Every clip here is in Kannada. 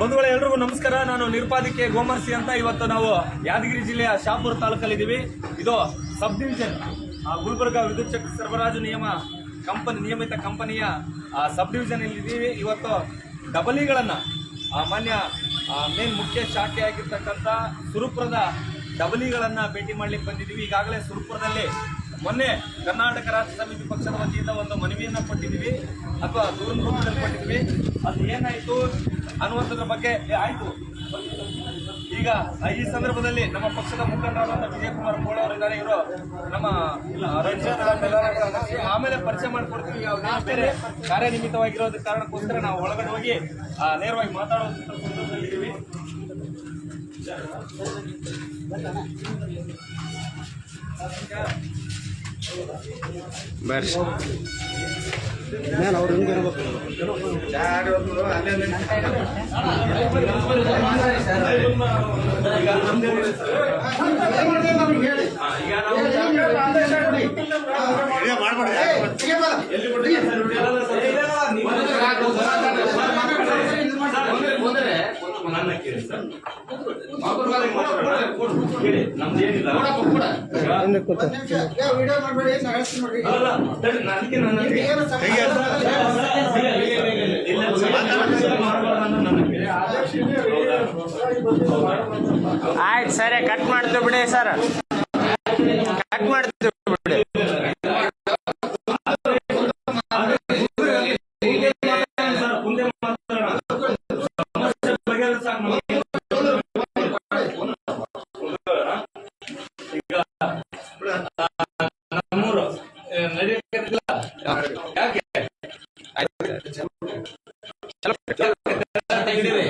ಬಂಧುಗಳೇ, ಎಲ್ರಿಗೂ ನಮಸ್ಕಾರ. ನಾನು ನಿರ್ಪಾದಿಕೆ ಗೋಮರ್ಸಿ ಅಂತ ಇವತ್ತು ನಾವು ಯಾದಗಿರಿ ಜಿಲ್ಲೆಯ ಶಾಪುರ ತಾಲೂಕಲ್ಲಿದ್ದೀವಿ. ಇದು ಸಬ್ ಡಿವಿಷನ್ ಗುಲ್ಬರ್ಗ ವಿದ್ಯುತ್ ಶಕ್ತಿ ಸರಬರಾಜು ನಿಯಮ ಕಂಪನಿ, ನಿಯಮಿತ ಕಂಪನಿಯ ಸಬ್ ಡಿವಿಷನ್ ಇದ್ದೀವಿ. ಇವತ್ತು ಡಬಲಿಗಳನ್ನು ಮಾನ್ಯ ಮೇನ್ ಮುಖ್ಯ ಶಾಖೆ ಆಗಿರ್ತಕ್ಕಂಥ ಸುರುಪುರದ ಡಬಲಿಗಳನ್ನು ಭೇಟಿ ಮಾಡ್ಲಿಕ್ಕೆ ಬಂದಿದ್ದೀವಿ. ಈಗಾಗಲೇ ಸುರುಪುರದಲ್ಲಿ ಮೊನ್ನೆ ಕರ್ನಾಟಕ ರಾಜ್ಯ ಸಮಿತಿ ಪಕ್ಷದ ವತಿಯಿಂದ ಒಂದು ಮನವಿಯನ್ನು ಕೊಟ್ಟಿದ್ದೀವಿ, ಅಥವಾ ದೂರಿನ ರೂಪದಲ್ಲಿ ಕೊಟ್ಟಿದ್ವಿ ಅದು ಏನಾಯಿತು ಅನ್ನುವಂಥದ್ರ ಬಗ್ಗೆ ಆಯಿತು. ಈಗ ಈ ಸಂದರ್ಭದಲ್ಲಿ ನಮ್ಮ ಪಕ್ಷದ ಮುಖಂಡರಾದಂಥ ವಿಜಯಕುಮಾರ್ ಕೋಳ ಅವರಿದ್ದಾರೆ ಇವರು ನಮ್ಮ ಆಮೇಲೆ ಪರಿಚಯ ಮಾಡಿಕೊಡ್ತೀವಿ. ಬೇರೆ ಕಾರ್ಯನಿಮಿತವಾಗಿರೋದ ಕಾರಣಕ್ಕೋಸ್ಕರ ನಾವು ಒಳಗಡೆ ಹೋಗಿ ನೇರವಾಗಿ ಮಾತಾಡೋದಂತ ಸಂದರ್ಭದಲ್ಲಿದ್ದೀವಿ. ಬರ್ರಿ. ಮೇಲೆ ಅವ್ರು ಹಿಂಗೆ ಇರ್ಬೇಕು? ಈಗ ನಮ್ದೇನಿದೆ ಸರ್? ಆ, ಈಗ ನಾವು ಎಲ್ಲಿ ಕೊಟ್ಟಿದ್ದೀರಾ ಸರ್? ಇದೆಲ್ಲ ಸರ್? ನೀವು- ಸರ್. ನಮ್ದೇನಿಲ್ಲ. ಹಿಂದೆ ಕೂತ ಅಲ್ಲ, ನನ್ನ. ಆಯ್ತು ಸರಿ ಕಟ್ ಮಾಡ್ತೀವಿ ಬಿಡಿ ಸರ್ ಕಟ್ ಮಾಡ್ತೀವಿ ಬಿಡಿ ಸರ್, ಮುಂದೆ ಮಾತಾಡೋಣ. ಸಮಸ್ಯೆ ಬಗೆಹರಿಸಿ ಸಾಕು ನಮಗೆ. ಈಗ ನಮ್ಮೂರು ಏ, ನಡೆಯಕ್ಕಾಗಿಲ್ಲ. ಯಾಕೆ ಹಿಡೀರಿ.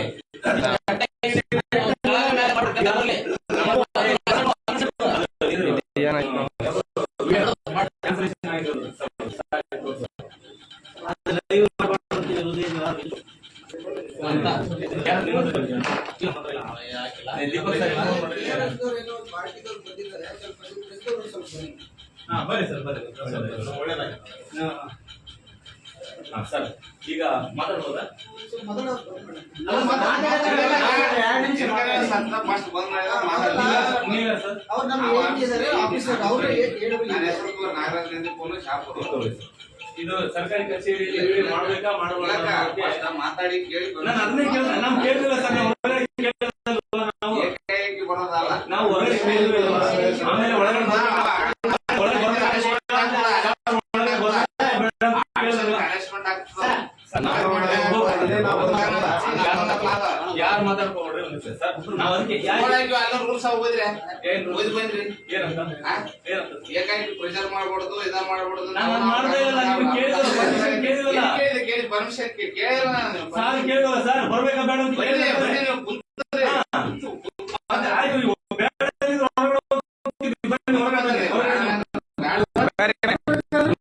ಏನಾಯ್ತು Cancellation ಆಗಿರೋದು. ಯಾರು ನಿಮ್ಮದು? ಏ, ದೀಪಕ್ ಸರ್, ಫೋನ್ ಮಾಡ್ರಿ. ಹಾ, ಬರ್ರಿ ಸರ್ ಬರ್ರಿ ಒಳ್ಳೇದಾಗುತ್ತೆ ಹಾ. ಹಾ, ಸರ್ ಈಗ ಮಾತಾಡ್ಬೋದಾ ನೀವೇ ಸರ್ ಅವ್ರು ನಮ್ಗೆ ಹೇಳಿದ್ದಾರೆ ಆಫೀಸರ್ ಅವರು ಇದು ಸರ್ಕಾರಿ ಕಚೇರಿಯಲ್ಲಿ ಮಾಡಬೇಕಾ ಮಾಡಬಾರ್ದಾ ಮಾತಾಡಿ ಕೇಳಿ ನಾನು ಅದನ್ನೇ ಕೇಳ ನಾವು ಕೇಳಿಲ್ಲ ಸರ್ ನಾವು ಹೊರಗಡೆ ಕೇಳಿಲ್ಲ ನಾವು ಬರೋದಲ್ಲ ನಾವು ಹೊರಗಡೆ ಕೇಳಿಲ್ಲ ಆಮೇಲೆ ಒಳಗಡೆ ಅಂತ ಯಾರು ಮಾತಾಡ್ಕೊಡ್ರಿ ಪ್ರೆಷರ್ ಮಾಡ್ಬಾರ್ದು ಇದ ಮಾಡ್ಬಾರ್ದು. ಕೇಳಿ ಪರ್ಮಿಷನ್ ಕೇಳಿಲ್ಲ ನಾನು. ಸಾರ್ ಸರ್ ಬರ್ಬೇಕಾ ಬೇಡ.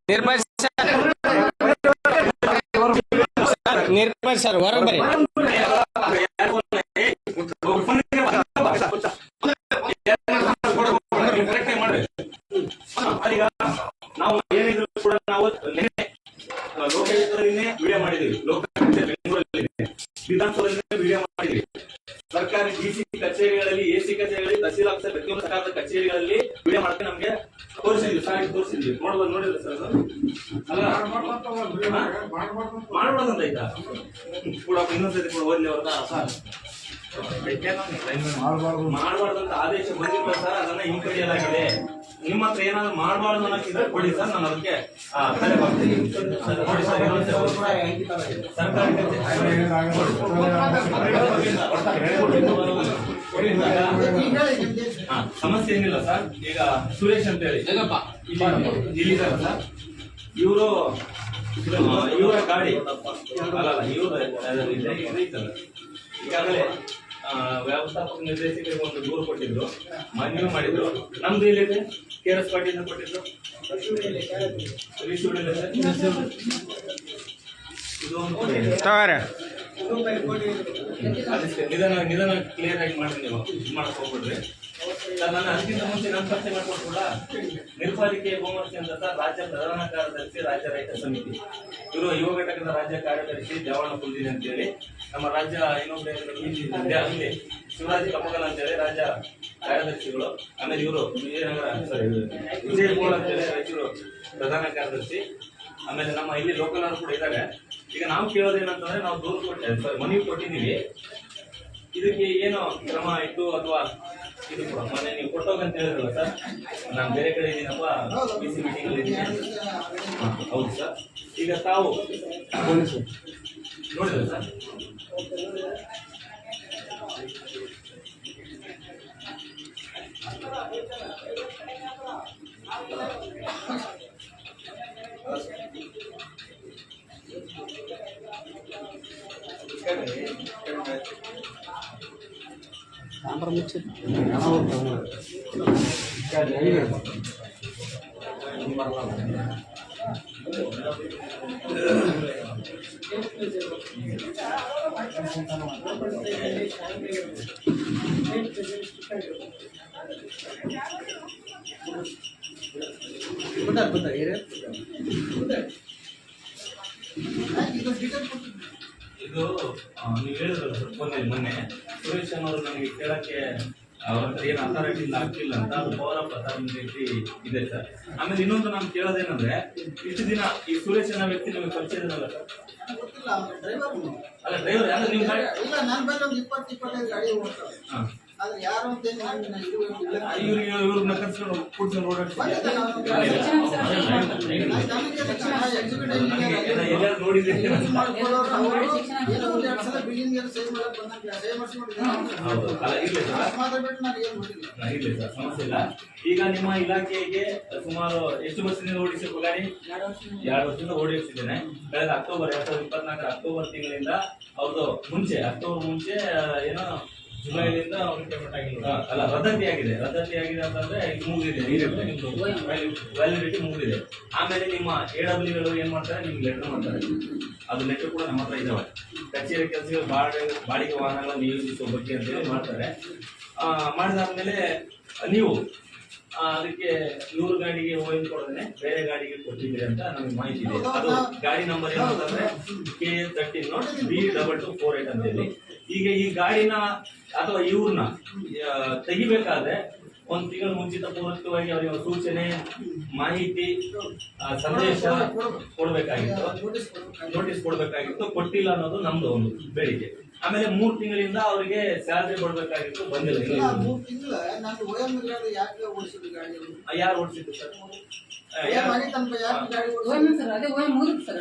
ನಿರ್ಮಲ್ ಸರ್ ನಿರ್ಮಲ್ ಸರ್ ಹೊರಗೆ ಬರ್ರಿ ಕರೆಕ್ಟಾಗಿ ಮಾಡ್ರಿ. ಈಗ ನಾವು ಏನಿದ್ರು ಕೂಡ ನಾವು ನಿನ್ನೆ ಲೋಕಾಯುಕ್ತರನ್ನೇ ವಿಡಿಯೋ ಮಾಡಿದೀವಿ ಲೋಕಾಯುಕ್ತ ಬೆಂಗಳೂರಲ್ಲಿ ವಿಧಾನಸೌಧದಲ್ಲಿ ವಿಡಿಯೋ ಮಾಡಿದೀವಿ ಸರ್ಕಾರಿ ಡಿಸಿ ಕಚೇರಿಗಳಲ್ಲಿ ಎಸಿ ಕಚೇರಿಗಳಲ್ಲಿ ತಹಸೀಲ್ ಆಫೀಸರ್ ಪ್ರತಿಯೊಂದು ಸರ್ಕಾರದ ಕಚೇರಿಗಳಲ್ಲಿ ವಿಡಿಯೋ ಮಾಡ್ಕೊಂಡು ನಮ್ಗೆ ತೋರಿಸಿದ್ವಿ ಸಾಗಿ ತೋರಿಸಿದ್ವಿ ನೋಡ್ಬೋದು ನೋಡಿಲ್ಲ ಸರ್ ಅದು ಅಲ್ಲ ಮಾಡ್ಬಾರ್ದಂತ ಆಯ್ತಾ ಕೂಡ ಇನ್ನೊಂದ್ಸತಿ ಕೂಡ ಓದ್ಲಿ ಅವ್ರನ್ನ ಅಂತ ಆದೇಶ ಬಂದಿಲ್ಲ ಸರ್ ಅದನ್ನ ಹಿಂಪಡೆಯಲಾಗಿದೆ ನಿಮ್ಮ ಹತ್ರ ಏನಾದ್ರು ಮಾಡಬಾರ್ದು ಅನ್ನೋಕ್ಕಿದ್ರೆ ಕೊಡಿ ಸರ್ ನಾನು ಅದಕ್ಕೆ ಆ, ತಲೆ ಬಾಗ್ತೀನಿ. ಕೊಡಿ ಸರ್ ಸಮಸ್ಯೆ ಏನಿಲ್ಲ ಸರ್. ಈಗ ಸುರೇಶ್ ಅಂತ ಹೇಳಿ. ಇಲ್ಲಿ ಇಲ್ಲಿದ್ದಾರೆ ಸರ್. ಇವರು ಇವರ ಗಾಡಿ ಈಗಾಗಲೇ ವ್ಯವಸ್ಥಾಪಕ ನಿರ್ದೇಶಕರಿಗೆ ಒಂದು ದೂರು ಕೊಟ್ಟಿದ್ರು ಮನವಿ ಮಾಡಿದ್ರು ನಮ್ದು ಎಲ್ಲಿದೆ ಕೆ ಆರ್ ಎಸ್ ಪಾಟೀಲ್ ಕೊಟ್ಟಿದ್ರು ನಿಧಾನ ನಿಧಾನ ಕ್ಲಿಯರ್ ಆಗಿ ಮಾಡಿ ನೀವು. ಇದು ಮಾಡಕ್ ಅಂತಿಮ ಮುಂಚೆ ನಾನು ಪರಿಚಯ ಮಾಡ್ಕೊಟ್ರಲ್ಲ? ನಿರ್ಪಾಲಿಕೆ ಗೋಮರ್ಸಿ ಅಂತ ರಾಜ್ಯ ಪ್ರಧಾನ ಕಾರ್ಯದರ್ಶಿ, ರಾಜ್ಯ ರೈತ ಸಮಿತಿ. ಇವರು ಯುವ ಘಟಕದ ರಾಜ್ಯ ಕಾರ್ಯದರ್ಶಿ ದೇವಣ್ಣ ಅಂತ ಅಂತೇಳಿ. ನಮ್ಮ ರಾಜ್ಯ ಇನ್ನೊಬ್ಬ ಅಲ್ಲಿ ಶಿವರಾಜ್ ಕಪ್ಪಗಲ್ ಅಂತೇಳಿ ರಾಜ್ಯ ಕಾರ್ಯದರ್ಶಿಗಳು. ಆಮೇಲೆ ಇವರು ವಿಜಯನಗರ ಸಾರಿ ವಿಜಯ ಗೋಳ್ ಅಂತೇಳಿ ರಾಯಚೂರು ಪ್ರಧಾನ ಕಾರ್ಯದರ್ಶಿ. ಆಮೇಲೆ ನಮ್ಮ ಇಲ್ಲಿ ಲೋಕಲ್ ಅವರು ಕೂಡ ಇದ್ದಾರೆ ಈಗ ನಾವು ಕೇಳೋದೇನಂತಂದ್ರೆ ನಾವು ದೂರು ಕೊಟ್ಟೆ ಸಾರಿ ಮನವಿ ಕೊಟ್ಟಿದ್ದೀವಿ. ಇದಕ್ಕೆ ಏನು ಕ್ರಮ ಇತ್ತು ಅಥವಾ ಇದು ಕೂಡ ಮೊನ್ನೆ ನೀವು ಕೊಟ್ಟೋಗಂತ ಹೇಳಿದ್ರಲ್ಲ ಸರ್ ನಾನು ಬೇರೆ ಕಡೆ ಇದ್ದೀನಪ್ಪ ಬಿ ಸಿ ಮೀಟಿಂಗಲ್ಲಿ ಹೌದು ಸರ್ ಈಗ ತಾವು ನೋಡಿದ್ರೆ ಸರ್ ಕ್ಯಾಮ್ರಾ ಮುಚ್ಚಿ. ಬಂದ ಬಂದ ಏರಿಯಾ ಇದು ನೀವು ಹೇಳಿದ್ರಲ್ಲ ಸರ್ ಫೋನಲ್ಲಿ ಮೊನ್ನೆ. ಸುರೇಶ್ ಅನ್ನೋರು ನನಗೆ ಕೇಳಕ್ಕೆ ಅವ್ರ ಹತ್ರ ಏನು ಅಥಾರಿಟಿ ಇಲ್ಲ ಆಗ್ತಿಲ್ಲ ಅಂತ ಅದು ಪವರ್ ಆಫ್ ಅಥಾರಿಟಿ ಇದೆ ಸರ್. ಆಮೇಲೆ ಇನ್ನೊಂದು ನಾನು ಕೇಳೋದೇನಂದ್ರೆ ಇಷ್ಟು ದಿನ ಈ ಸುರೇಶ್ ಅನ್ನೋ ವ್ಯಕ್ತಿ ನಮಗೆ ಪರಿಚಯ ಅಲ್ಲ ಸರ್. ಗೊತ್ತಿಲ್ಲ ಡ್ರೈವರ್. ಅಲ್ಲ ಡ್ರೈವರ್ ಯಾರು ನಿಮ್ಮ ಗಾಡಿ ಇಲ್ಲ ನಾನು ಬಂದು ಒಂದು ಇಪ್ಪತ್ತು ಇಪ್ಪತ್ತೈದು ಗಾಡಿ ಹೋಗ್ತಾರೆ ಹಾಂ. ಆದ್ರೆ ಯಾರು ಅಂತ ಏನು. ಇವ್ರಿಗೆ ಇವ್ರನ್ನ ಕರ್ಸ್ಕೊಂಡು ಏನೋ ಏನು ಈಗ ನಿಮ್ಮ ಇಲಾಖೆಗೆ ಸುಮಾರು ಎಷ್ಟು ವರ್ಷದಿಂದ ಓಡಿಸಿರುವ ಗಾಡಿ ಎರಡು ವರ್ಷದಿಂದ. ಓಡಿಸಿದ್ದೇನೆ ಕಳೆದ ಅಕ್ಟೋಬರ್ ಎರಡ್ ಸಾವಿರದ ಇಪ್ಪತ್ನಾಲ್ಕರ ಅಕ್ಟೋಬರ್ ತಿಂಗಳಿಂದ ಅವ್ರದ್ದು ಮುಂಚೆ ಅಕ್ಟೋಬರ್ ಮುಂಚೆ ಆ, ಏನೋ ಜುಲೈಲಿಂದ ಆಗಿಲ್ಲ. ಅಲ್ಲ ರದ್ದತಿ ಆಗಿದೆ. ರದ್ದತಿ ಆಗಿದೆ ಅಂತಂದ್ರೆ ಇದು ಮುಗಿದಿದೆ ವ್ಯಾಲಿಡಿಟಿ ಮುಗಿದಿದೆ ಆಮೇಲೆ ನಿಮ್ಮ ಎ ಡಬ್ಲ್ಯೂಗಳು ಏನ್ ಮಾಡ್ತಾರೆ? ನಿಮ್ಗೆ ಲೆಟರ್ ಮಾಡ್ತಾರೆ. ಅದು ಲೆಟರ್ ಕೂಡ ನಮ್ಮ ಹತ್ರ ಇದಾವೆ. ಕಚೇರಿ ಕೆಲಸಗಳು ಬಾಡಿಗೆ ಬಾಡಿಗೆ ವಾಹನಗಳನ್ನು ನಿಯೋಜಿಸುವ ಬಗ್ಗೆ ಅಂತೇಳಿ ಮಾಡ್ತಾರೆ. ಆ, ಮಾಡಿದಾದ್ಮೇಲೆ ನೀವು ಅದಕ್ಕೆ ನೂರು ಗಾಡಿಗೆ ಓಎನ್ ಕೊಡೋದನ್ನೇ ಬೇರೆ ಗಾಡಿಗೆ ಕೊಟ್ಟಿದ್ದೀರಿ ಅಂತ ನಮಗೆ ಮಾಹಿತಿ ಇದೆ. ಅದು ಗಾಡಿ ನಂಬರ್ ಏನು ಅಂತಂದ್ರೆ K thirteen note B double two four eight ಅಂತ ಹೇಳಿ. ಈಗ ಈ ಗಾಡಿನ ಅಥವಾ ಇವ್ರನ್ನ ತೆಗಿಬೇಕಾದ್ರೆ ಒಂದ್ ತಿಂಗಳ ಮುಂಚಿತ ಪೂರಕವಾಗಿ ಅವರಿಗೆ ಸೂಚನೆ ಮಾಹಿತಿ ಸಂದೇಶ ಕೊಡಬೇಕಾಗಿತ್ತು. ನೋಟಿಸ್ ಕೊಡ್ಬೇಕಾಗಿತ್ತು. ಕೊಟ್ಟಿಲ್ಲ ಅನ್ನೋದು ನಮ್ದು ಒಂದು ಬೇಡಿಕೆ. ಆಮೇಲೆ ಮೂರ್ ತಿಂಗಳಿಂದ ಅವರಿಗೆ ಸ್ಯಾಲರಿ ಕೊಡ್ಬೇಕಾಗಿತ್ತು ಬಂದಿಲ್ಲ. ಮೂರು ತಿಂಗಳ. ನಾನು ಓಎಂ ಇಲ್ಲದೆ ಯಾಕೆ ಓಡಿಸಿದ್ದು ಗಾಡಿ? ಯಾರು ಓಡಿಸಿದ್ದು ಸರ್ ಓಎಂ ಯಾಕೆ ಗಾಡಿ ಓಎಂ ಸರ್ ಅದೇ ಓಎಂ ಮುಗಿತು ಸರ್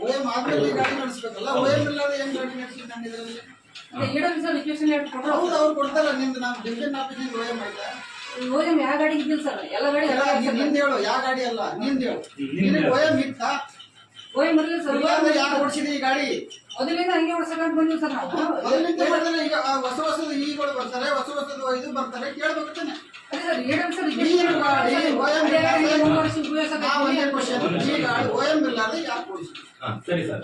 ಓಎಂ ಆದ್ಮೇಲೆ ಗಾಡಿ ನಡೆಸ್ಬೇಕಲ್ಲ ಓಎಂ ಇಲ್ಲದೆ ಏನ್ ಗಾಡಿ ನಡೆಸಿದ್ದು ನಾನು ಇದರಲ್ಲಿ? ಹೌದು ಅವ್ರು ಕೊಡ್ತಾರ ನಿಮ್ದು ನಾವು ಡಿವಿಷನ್ ಆಫೀಸಿಂದ ಓಎಂ ಆಯ್ತಾ ಓಎಂ ಯಾವ ಗಾಡಿ ಇದ್ದಿಲ್ಲ ಸರ್? ಎಲ್ಲ ಗಾಡಿ ಎಲ್ಲ ನಿಂದ ಹೇಳು ಯಾವ ಗಾಡಿ ಅಲ್ಲ ನಿಂದ ಹೇಳು. ನಿನಗೆ ಓಎಂ ಇತ್ತ? ಓಎಂ ಇರಲಿಲ್ಲ ಸರ್ ಇಲ್ಲಾಂದ್ರೆ ಯಾಕೆ ಓಡಿಸಿದೆ ಈ ಗಾಡಿ? ಮೊದಲಿಂದ ಹಂಗೆ ಹೊಡ್ಸಕಂತ ಬಂದಿವಿ ಸರ್ ನಾವು. ಮೊದಲಿಂದ ಈಗ ಹೊಸ ಹೊಸದು ಈಗಳು ಬರ್ತಾರೆ ಹೊಸ ಹೊಸದು ಇದು ಬರ್ತಾರೆ ಕೇಳ್ಬೇಕು ತಾನೆ. Sir sir.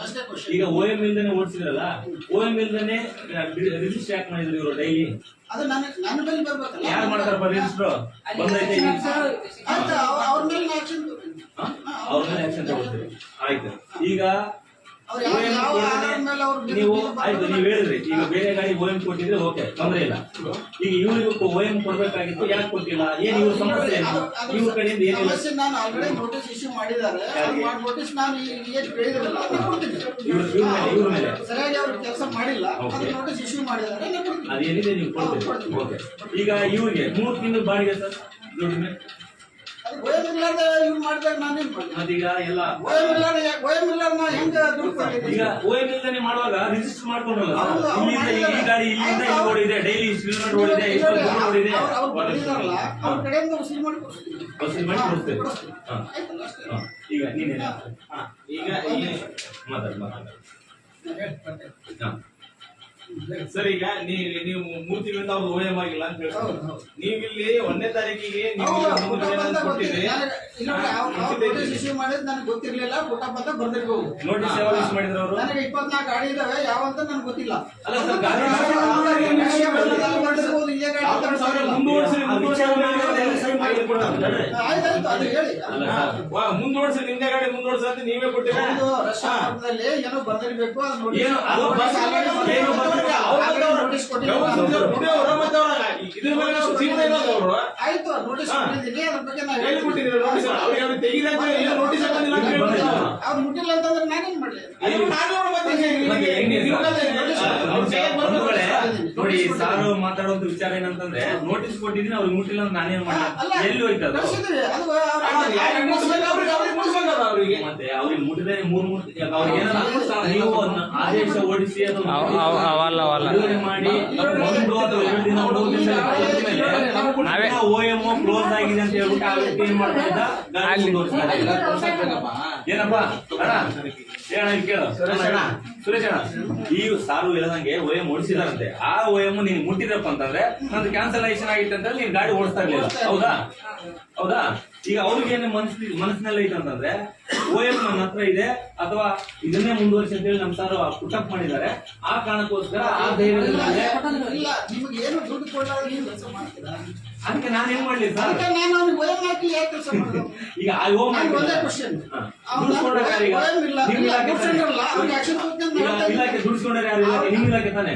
ಈಗ ಓ ಎಂ ಇಲ್ದೇನೆ ಓಡಿಸಿದ್ರಲ್ಲ ಓ ಎಂ ಇಲ್ದೇನೆ ರಿಜಿಸ್ಟರ್ ಯಾಕೆ ಮಾಡಿದ್ರು ಇವರು ಡೈಲಿ ಅದು ನನ್ನ ನನ್ನ ಮೇಲೆ ಬರ್ಬೇಕಲ್ಲ. ಯಾರು ಮಾಡ್ತಾರಪ್ಪ ರಿಜಿಸ್ಟರ್ ಬಂದೈತೆ ಅವ್ರ ಮೇಲೆ ನಾ ಆಕ್ಷನ್ ತಗೊಂತೀನಿ ಅವ್ರ ಮೇಲೆ ಆಕ್ಷನ್ ತಗೊಳ್ತೀವಿ ಆಯ್ತು. ಈಗ ನೀವು ಆಯ್ತು ನೀವು ಹೇಳಿದ್ರಿ. ಈಗ ಬೇರೆ ಗಾಡಿ ಓ ಎಂ ಕೊಟ್ಟಿದ್ರೆ ಓಕೆ ತೊಂದ್ರೆ ಇಲ್ಲ. ಈಗ ಇವ್ರಿಗೂ ಓ ಎಂ ಕೊಡ್ಬೇಕಾಗಿತ್ತು ಯಾಕೆ ಕೊಟ್ಟಿಲ್ಲ? ಏನ್ ಇವ್ರ ಸಮಸ್ಯೆ ಇವ್ರ ಕಡೆಯಿಂದ ಏನಿಲ್ಲ ನಾನು ಆಲ್ರೆಡಿ ನೋಟಿಸ್ ಇಶ್ಯೂ ಮಾಡಿದ್ದಾರೆ? ನೋಟಿಸ್ ನಾನು ಏನು ಕೇಳಿದ್ರಲ್ಲ ಅದನ್ನ ಕೊಡ್ತೀನಿ. ಇವ್ರ ಇವ್ರ ಮೇಲೆ ಇವ್ರ ಮೇಲೆ. ಸರಿಯಾಗಿ ಅವ್ರು ಕೆಲಸ ಮಾಡಿಲ್ಲ. ನೋಟಿಸ್ ಇಶ್ಯೂ ಮಾಡಿದ್ದಾರೆ ಅದೇನಿದೆ ನೀವು ಕೊಡ್ತೀರಿ. ಓಕೆ ಈಗ ಇವ್ರಿಗೆ ಮೂರು ತಿಂಗಳು ಬಾಡಿಗೆ ಸರ್ ದುಡಿಮೆ ಮಾಡಿದಾಗ ನಾನೇನ್ ಎಲ್ಲ ಯಾಕೆ- ನಾ ಹೆಂಗ ದುಡ್ಡು? ಈಗ ಇಲ್ದೇನೆ ಮಾಡುವಾಗ ರಿಜಿಸ್ಟರ್ ಮಾಡ್ಕೊಂಡಲ್ಲ ಸರ್? ಹೌದು, ಅವ್ರು ಇಲ್ಲಿಂದ ಈ- ಈ ಗಾಡಿ ಇಲ್ಲಿಂದ ಇಲ್ಲಿ ಓಡಿದೆ ಡೈಲಿ ಓಡಿದೆ ಇಷ್ಟೊಂದು ದೂರ ಓಡಿದೆ ಅವ್ರು- ಅವ್ರು ಬರ್ದಿದ್ದಾರಲ್ಲ, ಅವ್ರ ಕಡೆಯಿಂದ ವಸೂಲಿ ಮಾಡಿ ಕೊಡ್ತೀನಿ. ವಸೂಲಿ ಮಾಡಿ ಕೊಡ್ತೇವೆ ಕೊಡಿಸ್ತೀನಿ. ಹಾ. ಆಯ್ತಲ್ಲ ಅಷ್ಟೇ. ಹಾ. ಈಗ ನೀನೇನ ಹಾ ಈಗ ಈ ಮಾತಾಡಿ ಮಾತಾಡಿ ಹಾ ಸರ್ ಈಗ ನೀವು ನೀವು ಮೂರು ತಿಂಗಳಿಂದ ಅವ್ರು ಓಎಂ ಆಗಿಲ್ಲ ಅಂತ ಹೇಳ್ತಾರೆ. ನೀವು ಇಲ್ಲಿ ಒಂದನೇ ತಾರೀಕಿಗೆ ಬಂದ ಕೊಟ್ಟಿದ್ರಿ ಗೊತ್ತಿಲ್ಲ. ನನಗೆ- ಮಾಡಿದ್ ಗೊತ್ತಿರ್ಲಿಲ್ಲ ಬರ್ದಿರ್ಬೋದು ನೋಟಿಸ್ ಮಾಡಿದ್ರು ಅವರು? ನನಗೆ ಇಪ್ಪತ್ನಾಲ್ಕು ಗಾಡಿ ಇದಾವೆ ಯಾವ ಅಂತ ನನಗೆ ಗೊತ್ತಿಲ್ಲ. ಅಲ್ಲ ಸರ್ ಗಾಡಿ ಬರ್ದಿರ್ಬೋದು, ಗಾಡಿ ಆಯ್ತಾಯ್ತು ಅದು ಹೇಳಿ. ಅಂತ ನೀವೇ ಕೊಟ್ಟಿರೋ ರಷ್ಯಾದಲ್ಲಿ ರಷ್ಯಾ ಏನೋ ಬರ್ದಿರ್ಬೇಕು ಅದು ನೋಡಿ ಆಯ್ತು ನೋಟಿಸ್. ಕೊಟ್ಟಿದ್ದೀನಿ ಅದ್ರ ಬಗ್ಗೆ. ಅವ್ರು. ಮುಟ್ಟಿಲ್ಲ ಅಂತಂದ್ರೆ ನಾನೇನ್ ಮಾಡ್ಲಿ? ನೋಡಿ ಸಾರು ಮಾತಾಡುವಂತ ವಿಚಾರ ಏನಂತಂದ್ರೆ ನೋಟಿಸ್ ಕೊಟ್ಟಿದ್ದೀನಿ ಅವ್ರಿಗೆ ಮುಟ್ಟಿಲ್ಲ ಅಂತ ನಾನೇನ್ ಅಲ್ಲ, ಮಾಡಿ ಎಲ್ಲಿ ಹೋಯ್ತದ? ಮತ್ತೆ ಅವ್ರಿಗೆ ಮುಟ್ಟಿದ್ರೆ ಮೂರ್ ಮೂರ್ ಅವ್ರಿಗೆ ನೀವು ಆದೇಶ ಓಡಿಸಿ ಅವಲ್ಲ, ಅವಲ್ಲ. ಮಾಡಿ ಒಂದು ಅಥವಾ ಎರಡು ದಿನ ಮೂರು ದಿವಸ ನಾವೇ ಕ್ಲೋಸ್ ಆಗಿದೆ ಅಂತ ಹೇಳ್ಬಿಟ್ಟು ಆ ವ್ಯಕ್ತಿ ಏನ್ ಮಾಡ್ತಾ ಇದ್ದ. ಏನಪ್ಪ? ಸುರೇಶ್ ಅಣ್ಣ. ಸುರೇಶ್ ಅಣ್ಣ. ಈ ಸಾರು ಇಲ್ಲದಂಗೆ ಓಎಂ ಓಡಿಸಿದಾರಂತೆ. ಆ ಓಎಂ ನೀನ್ ಮುಟ್ಟಿದ್ರಪ್ಪ ಅಂತಂದ್ರೆ ನಂದು ಕ್ಯಾನ್ಸಲೇಷನ್ ಆಗಿತ್ತು ಅಂತ ನೀನ್ ಗಾಡಿ ಓಡಿಸ್ತಾ ಇರ್ಲಿಲ್ಲ. ಹೌದಾ? ಹೌದಾ? ಈಗ ಅವ್ರಿಗೆ ಏನು ಮನಸ್ಸಿ ಮನಸ್ಸಿನಲ್ಲಿ ಐತೆ ಅಂತಂದ್ರೆ ಓಎಂ ನನ್ನ ಹತ್ರ ಇದೆ ಅಥವಾ ಇದನ್ನೇ ಮುಂದುವರಿಸಿ ಅಂತ ಹೇಳಿ ನಮ್ಮ ಸರ್ ಪುಟಪ್ ಮಾಡಿದ್ದಾರೆ. ಆ ಕಾರಣಕ್ಕೋಸ್ಕರ ಆ ಧೈರ್ಯ ಇಲ್ಲ ಅದಕ್ಕೆ ನಾನು ಏನ್ ಮಾಡ್ಲಿ ಸರ್ ಈಗ ಓ. ಇಲಾಖೆ ದುಡ್ಸ್ಕೊಂಡ್ರೆ ಯಾರು ಇಲಾಖೆ ನಿಮ್ ಇಲಾಖೆ ತಾನೆ.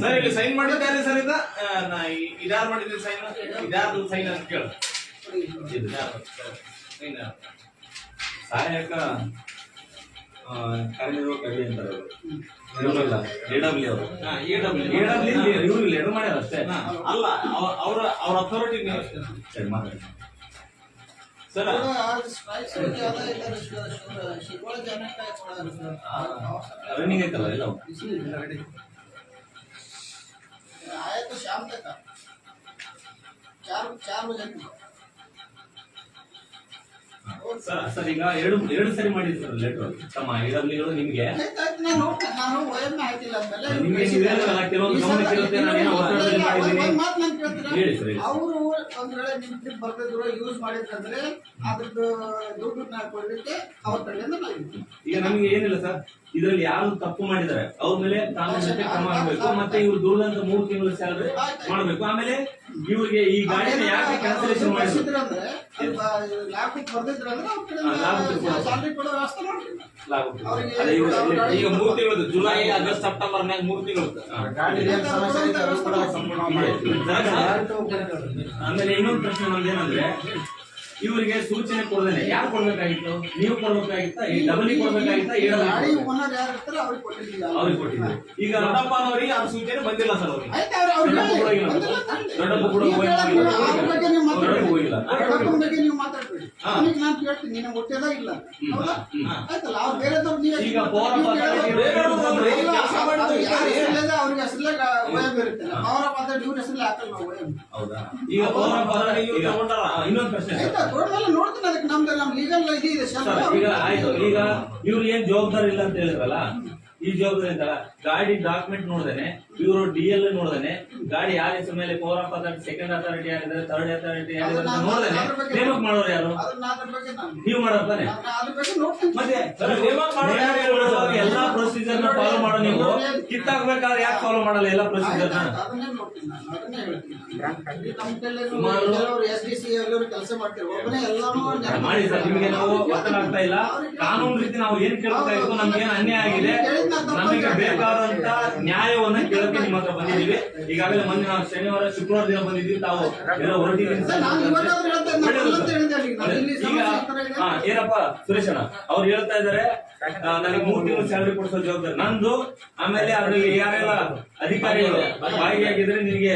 ಸರ್ ಇಲ್ಲಿ ಸೈನ್ ಮಾಡಿದ್ದಾರೆ ಸರ್ ಇದ? ಆ, ನಾ ಇ- ಮಾಡಿದ್ರಿ ಸೈನ್ ಸೈನ್ ಅಂತ ಕೇಳು? ಸಹಾಯಕ ಅಂತಾರೆ ಇವ್ರು ಲೆಟರ್ ಮಾಡ್ಯಾರ ಅಷ್ಟೇ ಅಲ್ಲ ಅವರ ಅವ್ರ ಅವ್ರ ಅಥಾರಿಟಿ ಸರಿ ಮಾತಾಡಿ. ಸರ್ ರನ್ನಿಂಗ್ ಐತಲ್ಲ ಇಲ್ಲ ಆಯ್ತು ಶಾಮ್ ತಕ್ಕ ಚಾರ್ ಚಾರ್ ಬಜೆ ಸರ್ ಈಗ ಎರಡು ಎರಡು ಸರಿ ಮಾಡಿದ್ರು ಲೆಟರ್ ತಮ್ಮ ನಿಮ್ಗೆ. ನಾನು ನಾನು ನಿಮ್ಗೆ ನೀವು ಹೇಳಿದ್ರಲ್ಲ, ಕೆಲವೊಂದು ಗಮನಕ್ಕೆ ಇರುತ್ತೆ, ನಾನೇನೋ ಒತ್ತಡದಲ್ಲಿ ಮಾಡಿದ್ದೀನಿ. ಒಂದ್ ಮಾತು ನಾನು ಕೇಳ್ತೀನಿ. ಹೇಳಿ ಸರ್, ಅವರು ಒಂದ್ ವೇಳೆ ನಿಮ್ ಟ್ರಿಪ್ ಬರ್ತಿದ್ರು ಯೂಸ್ ಮಾಡಿದ್ರಂದ್ರೆ ಅದ್ರದ್ದು ದುಡ್ಡು ನಾ ಕೊಡ್ಲಿಕ್ಕೆ ಅವ್ರ ಕಡೆಯಿಂದ ನಾವು ಈಗ ನಮ್ಗೆ ಏನಿಲ್ಲ ಸರ್ ಇದರಲ್ಲಿ ಯಾರು ತಪ್ಪು ಮಾಡಿದ್ದಾರೆ ಅವ್ರ ಮೇಲೆ ಕಾನೂನಿನಂತೆ ಕ್ರಮ ಆಗಬೇಕು ಮತ್ತೆ ಇವ್ರು ದುಡ್ದಂತ ಮೂರು ತಿಂಗಳು ಸ್ಯಾಲರಿ ಮಾಡಬೇಕು. ಆಮೇಲೆ ಇವ್ರಿಗೆ ಈ ಗಾಡಿನ ಯಾಕೆ ಕ್ಯಾನ್ಸಲೇಷನ್ ಮಾಡಿದ್ರು? ಅಂದ್ರೆ ಬರ್ದಿದ್ರಂದ್ರೆ ಅವ್ರ ಕೊಡು. ಸ್ಯಾಲ್ರಿ ಕೊಡೋ ವ್ಯವಸ್ಥೆ ಅದೇ ಈಗ ಇಲ್ಲಿ- ಈಗ ಮೂರು ತಿಂಗಳು ಜುಲೈ ಆಗಸ್ಟ್ ಸೆಪ್ಟೆಂಬರ್ ನ್ಯಾಗ ಮೂರು ತಿಂಗಳು ಆಮೇಲೆ ಇನ್ನೊಂದು ಪ್ರಶ್ನೆ ನಮ್ದೇನಂದ್ರೆ ಇವರಿಗೆ ಸೂಚನೆ ಕೊಡದೇನೆ. ಯಾರು ಕೊಡ್ಬೇಕಾಗಿತ್ತು? ನೀವು ಕೊಡ್ಬೇಕಾಗಿತ್ತಾ? ಈ ಡಬಲ್ ಕೊಡ್ಬೇಕಾಗಿತ್ತಾ? ಅವ್ರಿಗೆ ಅವ್ರಿಗೆ ಕೊಟ್ಟಿದ್ರು ಈಗ ದೊಡ್ಡಪ್ಪನವರಿಗೆ ಆ ಸೂಚನೆ ಬಂದಿಲ್ಲ ಸರ್ ಅವ್ರಿಗೆ. ದೊಡ್ಡಪ್ಪ ಕೂಡ. ದೊಡ್ಡಪ್ಪ. ದೊಡ್ಡಪ್ಪ ಹೋಗಿಲ್ಲ. ಈಗ ಪೌರ ಅವ್ರಿಗೆ ಇನ್ನೊಂದು ಪ್ರಶ್ನೆ ಸರ್. ಆಯ್ತಾ ತೋಟದಲ್ಲಿ ನೋಡ್ತೀನಿ ಅದಕ್ಕೆ ನಮ್ದು ನಮ್ ಲೀಗಲ್ ಇದು ಇದೆ ಸರ್, ಈಗ ಆಯ್ತು ಈಗ ಇವ್ರು ಏನ್ ಜವಾಬ್ದಾರಿ ಇಲ್ಲ ಅಂತ ಹೇಳಿದ್ರಲ್ಲ ಈ ಜವಾಬ್ದಾರಿ ಅಂತ ಗಾಡಿ ಡಾಕ್ಯುಮೆಂಟ್ ನೋಡ್ದೇನೆ ಇವರು ಡಿ ಎಲ್ ನೋಡ್ದೇನೆ ಗಾಡಿ ಯಾರ ಹೆಸರು ಮೇಲೆ four of authority second authority ಯಾರಿದ್ದಾರೆ ಥರ್ಡ್ ಅಥಾರಿಟಿ ಯಾರಿದ್ದಾರೆ ನೋಡ್ದೇನೆ. ನೇಮಕ ಮಾಡೋರು ಯಾರು? ನೀವು ಮಾಡೋರು ತಾನೆ? ನಾನು ಅದ್ರ ಬಗ್ಗೆ ನೋಡ್ತೀನಿ. ಮತ್ತೆ ಸರ್, ನೇಮಕ ಮಾಡೋರು ಯಾರು? ನೇಮಕ ಮಾಡುವಾಗ ಎಲ್ಲಾ ಪ್ರೊಸೀಜರ್ನ ಫಾಲೋ ಮಾಡೋ ನೀವು. ಕಿತ್ತಾಕ್ಬೇಕಾದ್ರೆ ಯಾಕೆ ಫಾಲೋ ಮಾಡಲ್ಲ ಎಲ್ಲ ಪ್ರೊಸೀಜರ್ನ? ಮಾಡಿ ಸರ್ ನಿಮಗೆ ನಾವು ಒತ್ತಡ ಆಗ್ತಾ ಇಲ್ಲ. ಕಾನೂನು ರೀತಿ ನಾವು ಏನ್ ಕೇಳ್ಬೇಕಾಗಿತ್ತು ನಮ್ಗೆ ಏನ್ ಅನ್ಯಾಯ ಆಗಿದೆ? ನಮಗೆ ಬೇಕಾದಂತ ನ್ಯಾಯವನ್ನ ಕೇಳಕ್ಕೆ ನಿಮ್ಮ ಹತ್ರ ಬಂದಿದ್ದೀವಿ. ಈಗಾಗಲೇ ಮೊನ್ನೆ ನಾವು ಶನಿವಾರ ಶುಕ್ರವಾರ ದಿನ ಬಂದಿದ್ದೀವಿ. ತಾವು ಎಲ್ಲ ಹೊರಟಿದ್ದೀವಿ ಏನಪ್ಪ ಸುರೇಶ್ ಅಣ್ಣ ಅವ್ರು ಹೇಳ್ತಾ ಇದಾರೆ ನನಗೆ ಮೂರ್ ತಿಂಗಳು ಸ್ಯಾಲ್ರಿ ಕೊಡಿಸೋ ಜವಾಬ್ದಾರಿ. ನಂದು ಆಮೇಲೆ ಅದ್ರಲ್ಲಿ ಯಾರೆಲ್ಲ ಅಧಿಕಾರಿಗಳು ಭಾಗಿಯಾಗಿದ್ರೆ ನಿನಗೆ